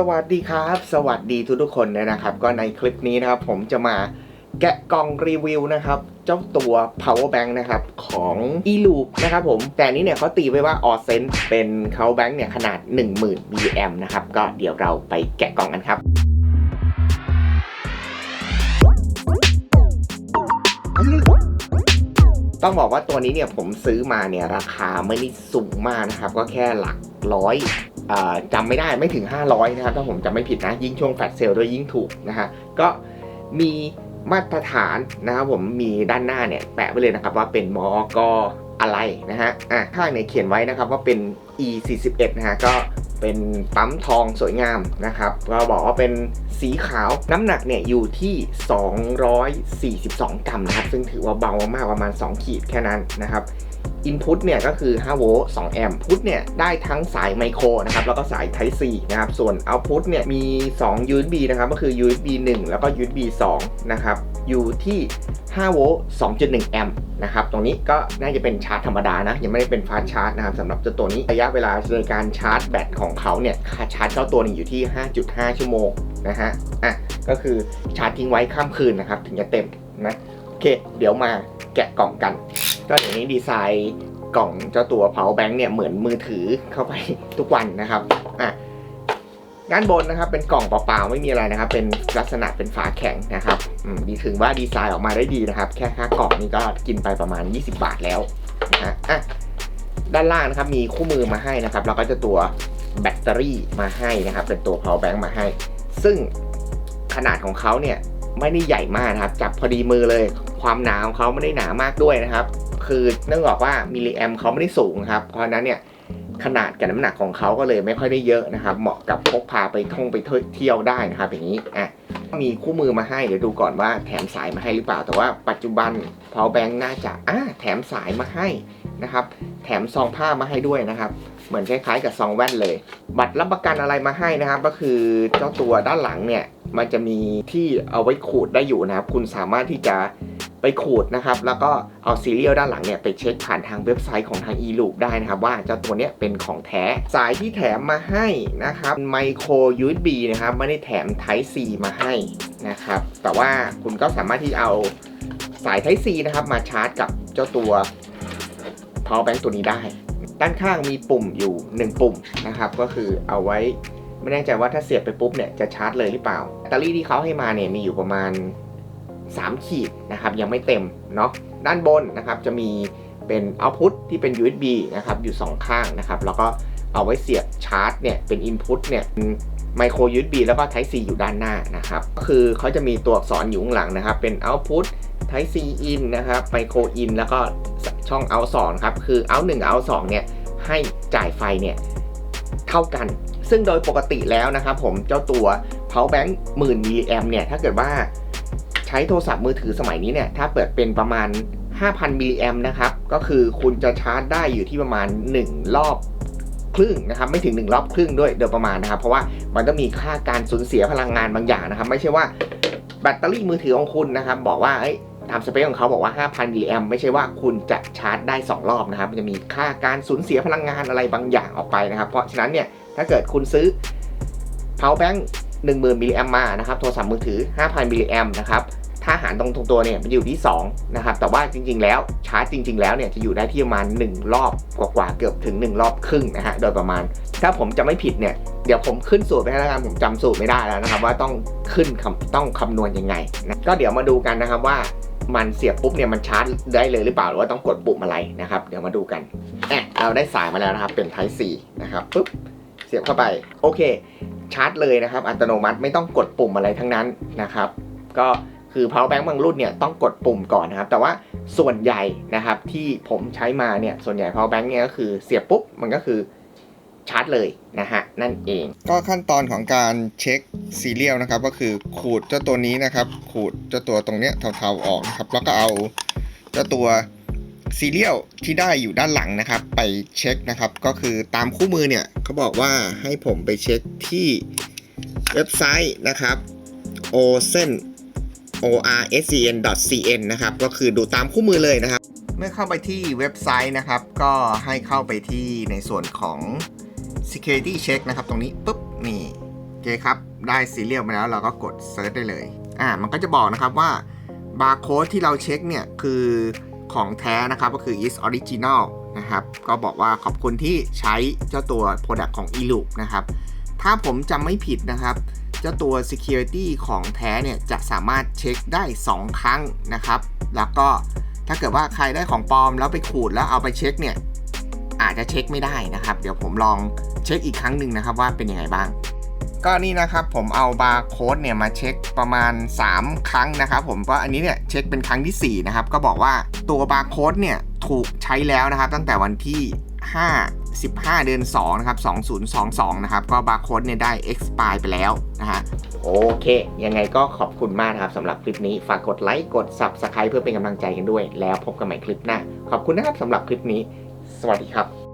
สวัสดีครับ สวัสดีทุกทุกๆคนเลยนะครับ ก็ในคลิปนี้นะครับ ผมจะมาแกะกล่องรีวิวนะครับ เจ้าตัว power bank นะครับ ของ e l o o p นะครับผม แต่อันนี้เนี่ยเขาตีไว้ว่า o s e n เป็น power bank เนี่ย ขนาด 10,000 mAh นะครับ ก็เดี๋ยวเราไปแกะกล่องกันครับต้องบอกว่าตัวนี้เนี่ยผมซื้อมาเนี่ยราคาไม่ได้สูงมากนะครับ ก็แค่หลักร้อย จำไม่ได้ไม่ถึง 500 นะครับ ถ้าผมจำไม่ผิดนะ ยิ่งช่วงแฟลชเซลด้วยยิ่งถูกนะฮะก็มีมาตรฐานนะครับผมมีด้านหน้าเนี่ยแปะไว้เลยนะครับว่าเป็นมอกอะไรนะฮะอะข้างเนี่ยเขียนไว้นะครับว่าเป็น e 4 1นะฮะก็เป็นปั๊มทองสวยงามนะครับเราบอกว่าเป็นสีขาวน้ำหนักเนี่ยอยู่ที่ 242 กรัมนะครับ ซึ่งถือว่าเบามากๆประมาณ 2 ขีดแค่นั้นนะครับ Input เนี่ยก็คือ5โวลต์2แอมป์ Put เนี่ยได้ทั้งสายไมโครนะครับแล้วก็สาย Type C นะครับส่วน Output เนี่ยมี 2 USB นะครับก็คือ USB 1 แล้วก็ USB 2 นะครับอยู่ที่5โวลต์2.1 แอมป์นะครับ ตรงนี้ก็น่าจะเป็นชาร์จธรรมดานะ ยังไม่ได้เป็นฟาสชาร์จนะครับสำหรับเจ้าตัวนี้ ระยะเวลาในการชาร์จแบตของเขาเนี่ยค่าชาร์จเจ้าตัวนี้อยู่ที่ 5.5 ชั่วโมงนะฮะ อะ ก็คือชาร์จทิ้งไว้ข้ามคืนนะครับ ถึงจะเต็มนะ โอเค เดี๋ยวมาแกะกล่องกัน ก็เดี๋ยวนี้ดีไซน์กล่องเจ้าตัว power bank เนี่ยเหมือนมือถือเข้าไปทุกวันนะครับอะด้านบนนะครับเป็นกล่องเปล่าๆไม่มีอะไรนะครับ เป็นลักษณะเป็นฝาแข็งนะครับดีถึงว่าดีไซน์ออกมาได้ดีนะครับ แค่ค่ากล่องนี้ก็กินไปประมาณ 20 บาทแล้วนะฮะอะด้านล่างนะครับมีคู่มือมาให้นะครับแล้วก็จะตัวแบตเตอรี่มาให้นะครับ เป็นตัว power bank มาให้ ซึ่งขนาดของเขาเนี่ยไม่ได้ใหญ่มากนะครับ จับพอดีมือเลย ความหนาของเขาไม่ได้หนามากด้วยนะครับ คือเนื่องจากว่ามิลลิแอมเขาไม่ได้สูงครับ เพราะนั้นเนี่ยขนาดกับน้ำหนักของเขาก็เลยไม่ค่อยได้เยอะนะครับ เหมาะกับพกพาไปท่องไปเที่ยวได้นะครับ อย่างนี้อะมีคู่มือมาให้เดี๋ยวดูก่อนว่าแถมสายมาให้หรือเปล่า แต่ว่าปัจจุบัน power bank น่าจะอะแถมสายมาให้นะครับ แถมซองผ้ามาให้ด้วยนะครับ เหมือนคล้ายๆกับซองแว่นเลย บัตรรับประกันอะไรมาให้นะครับ ก็คือเจ้าตัวด้านหลังเนี่ยมันจะมีที่เอาไว้ขูดได้อยู่นะครับ คุณสามารถที่จะ ไปขูดนะครับ แล้วก็เอาซีเรียลด้านหลังเนี่ยไปเช็คผ่านทางเว็บไซต์ของทาง e l o o p ได้นะครับ ว่าเจ้าตัวเนี้ยเป็นของแท้ สายที่แถมมาให้นะครับไมโคร USB นะครับ ไม่ได้แถม Type C มาให้นะครับ แต่ว่าคุณก็สามารถที่เอาสาย Type C นะครับ มาชาร์จกับเจ้าตัว power bank ตัวนี้ได้ ด้านข้างมีปุ่มอยู่ 1 ปุ่มนะครับ ก็คือเอาไว้ไม่แน่ใจว่าถ้าเสียบไปปุ๊บเนี่ยจะชาร์จเลยหรือเปล่าแบตเตอรี่ที่เขาให้มาเนี่ยมีอยู่ประมาณ 3 ขีดนะครับยังไม่เต็มเนาะด้านบนนะครับจะมีเป็น output ที่เป็น USB นะครับอยู่ 2 ข้างนะครับแล้วก็เอาไว้เสียบชาร์จเนี่ยเป็น input เนี่ยไมโคร USB แล้วก็ Type C อยู่ด้านหน้านะครับก็คือเขาจะมีตัวอักษรอยู่ข้างหลังนะครับ เป็น output Type C in นะครับ Micro in แล้วก็ช่อง out 2ครับคือ out 1 out 2เนี่ยให้จ่ายไฟเนี่ยเท่ากัน ซึ่งโดยปกติแล้วนะครับผมเจ้าตัว power bank 10,000มิลลิแอมเนี่ยถ้าเกิดว่า ใช้โทรศัพท์มือถือสมัยนี้เนี่ย ถ้าเปิดเป็นประมาณ 5,000 มิลลิแอมนะครับ ก็คือคุณจะชาร์จได้อยู่ที่ประมาณ 1 รอบครึ่งนะครับ ไม่ถึง 1 รอบครึ่งด้วยโดยประมาณนะครับ เพราะว่ามันต้องมีค่าการสูญเสียพลังงานบางอย่างนะครับ ไม่ใช่ว่าแบตเตอรี่มือถือของคุณนะครับ บอกว่าเอ้ตามสเปคของเขาบอกว่า 5,000 มิลลิแอมไม่ใช่ว่าคุณจะชาร์จได้ 2 รอบนะครับ มันจะมีค่าการสูญเสียพลังงานอะไรบางอย่างออกไปนะครับ เพราะฉะนั้นเนี่ย ถ้าเกิดคุณซื้อ power bank 10,000มิลลิแอมมานะครับโทรศัพท์มือถือ 5,000มิลลิแอมนะครับถ้าหารตรงตรงตัวเนี่ยมันอยู่ที่2นะครับแต่ว่าจริง ๆ แล้วชาร์จจริง ๆ แล้วเนี่ยจะอยู่ได้ที่ประมาณ 1 รอบกว่าๆเกือบถึง 1 รอบครึ่งนะฮะโดยประมาณ ถ้าผมจะไม่ผิดเนี่ยเดี๋ยวผมขึ้นสูตรไปให้แล้วกันผมจำสูตรไม่ได้แล้วนะครับ ว่าต้องขึ้นต้องคำนวณยังไงนะก็เดี๋ยวมาดูกันนะครับว่ามันเสียบปุ๊บเนี่ยมันชาร์จได้เลยหรือเปล่าหรือว่าต้องกดปุ่มอะไรนะครับ เดี๋ยวมาดูกันแอะเราได้สายมาแล้วนะครับเป็น Type C นะครับปุ๊บเสียบเข้าไปโอเค ชาร์จเลยนะครับ อัตโนมัติไม่ต้องกดปุ่มอะไรทั้งนั้นนะครับ ก็คือ power bank บางรุ่นเนี่ยต้องกดปุ่มก่อนนะครับ แต่ว่าส่วนใหญ่นะครับที่ผมใช้มาเนี่ยส่วนใหญ่ power bank เนี่ยก็คือเสียบปุ๊บมันก็คือชาร์จเลยนะฮะนั่นเอง ก็ขั้นตอนของการเช็คซีเรียลนะครับ ก็คือขูดเจ้าตัวนี้นะครับ ขูดเจ้าตัวตรงเนี้ยเทาๆออกนะครับ แล้วก็เอาเจ้าตัว ซีเรียลที่ได้อยู่ด้านหลังนะครับ ไปเช็คนะครับ ก็คือตามคู่มือเนี่ยเขาบอกว่าให้ผมไปเช็คที่เว็บไซต์นะครับ osen orscn cn นะครับ ก็คือดูตามคู่มือเลยนะครับ เมื่อเข้าไปที่เว็บไซต์นะครับ ก็ให้เข้าไปที่ในส่วนของ security check นะครับ ตรงนี้ปุ๊บนี่โอเคครับ ได้ซีเรียลมาแล้วเราก็กดเซิร์ชได้เลย อ่า มันก็จะบอกนะครับว่าบาร์โค้ดที่เราเช็คเนี่ย คือ ของแท้นะครับก็คือ is original นะครับ ก็บอกว่าขอบคุณที่ใช้เจ้าตัว product ของ e l o o p นะครับ ถ้าผมจำไม่ผิดนะครับเจ้าตัว security ของแท้เนี่ยจะสามารถเช็คได้ 2 ครั้งนะครับ แล้วก็ถ้าเกิดว่าใครได้ของปลอมแล้วไปขูดแล้วเอาไปเช็คเนี่ยอาจจะเช็คไม่ได้นะครับ เดี๋ยวผมลองเช็คอีกครั้งหนึ่งนะครับว่าเป็นยังไงบ้าง ก็นี่นะครับผมเอาบาร์โค้ดเนี่ยมาเช็คประมาณ 3 ครั้งนะครับผมก็อันนี้เนี่ยเช็คเป็นครั้งที่ 4 นะครับ ก็บอกว่าตัวบาร์โค้ดเนี่ยถูกใช้แล้วนะครับ ตั้งแต่วันที่ 5 15 เดือน2นะครับ2022 นะครับ ก็บาร์โค้ดเนี่ยได้ expire ไปแล้วนะฮะโอเค ยังไงก็ขอบคุณมากนะครับสำหรับคลิปนี้ ฝากกดไลค์กด Subscribe เพื่อเป็นกำลังใจกันด้วย แล้วพบกันใหม่คลิปหน้า ขอบคุณนะครับสำหรับคลิปนี้ สวัสดีครับ